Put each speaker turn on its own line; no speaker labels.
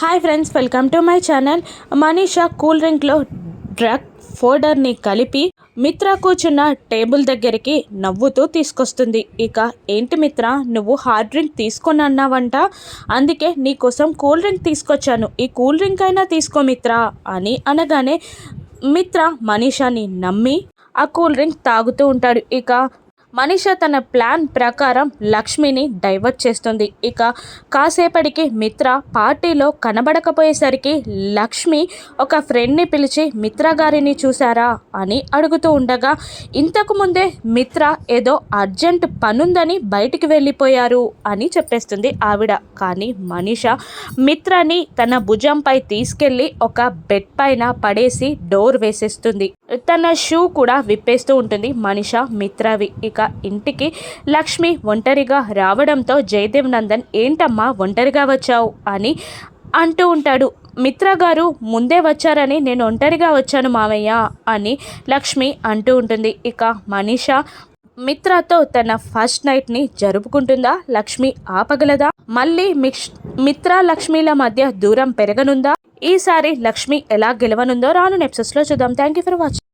Hi friends welcome to my channel Manisha cool డ్రింక్లో drug ఫోల్డర్ని కలిపి మిత్ర కూర్చున్న టేబుల్ దగ్గరికి నవ్వుతూ తీసుకొస్తుంది. ఇక ఏంటి మిత్ర నువ్వు హార్డ్ డ్రింక్ తీసుకొని అన్నావంట అందుకే నీకోసం కూల్ డ్రింక్ తీసుకొచ్చాను. ఈ కూల్ డ్రింక్ అయినా తీసుకో మిత్ర అని అనగానే మిత్ర మనీషాని నమ్మి ఆ కూల్ డ్రింక్ తాగుతూ ఉంటాడు. ఇక మనిష తన ప్లాన్ ప్రకారం లక్ష్మిని డైవర్ట్ చేస్తుంది. ఇక కాసేపటికి మిత్ర పార్టీలో కనబడకపోయేసరికి లక్ష్మి ఒక ఫ్రెండ్ని పిలిచి మిత్ర గారిని చూసారా అని అడుగుతూ ఉండగా ఇంతకు ముందే మిత్ర ఏదో అర్జెంట్ పనుందని బయటికి వెళ్ళిపోయారు అని చెప్పేస్తుంది ఆవిడ. కానీ మనిష మిత్రని తన భుజంపై తీసుకెళ్ళి ఒక బెడ్ పైన పడేసి డోర్ వేసేస్తుంది. తన షూ కూడా విప్పేస్తూ ఉంటుంది. మనిష మిత్రవి. ఇక ఇంటికి లక్ష్మి ఒంటరిగా రావడంతో జయదేవ్ నందన్ ఏంటమ్మా ఒంటరిగా వచ్చావు? అని అంటూ ఉంటాడు. మిత్ర గారు ముందే వచ్చారని నేను ఒంటరిగా వచ్చాను మామయ్య అని లక్ష్మి అంటూ ఉంటుంది. ఇక మనీష మిత్రతో తన ఫస్ట్ నైట్ని జరుపుకుంటుందా? లక్ష్మి ఆపగలదా? మళ్ళీ మిక్ష్ మిత్ర లక్ష్మిల మధ్య దూరం పెరగనుందా? ఈసారి లక్ష్మి ఎలా గెలవనుందో రాను నెప్సెస్లో చూద్దాం. Thank you for watching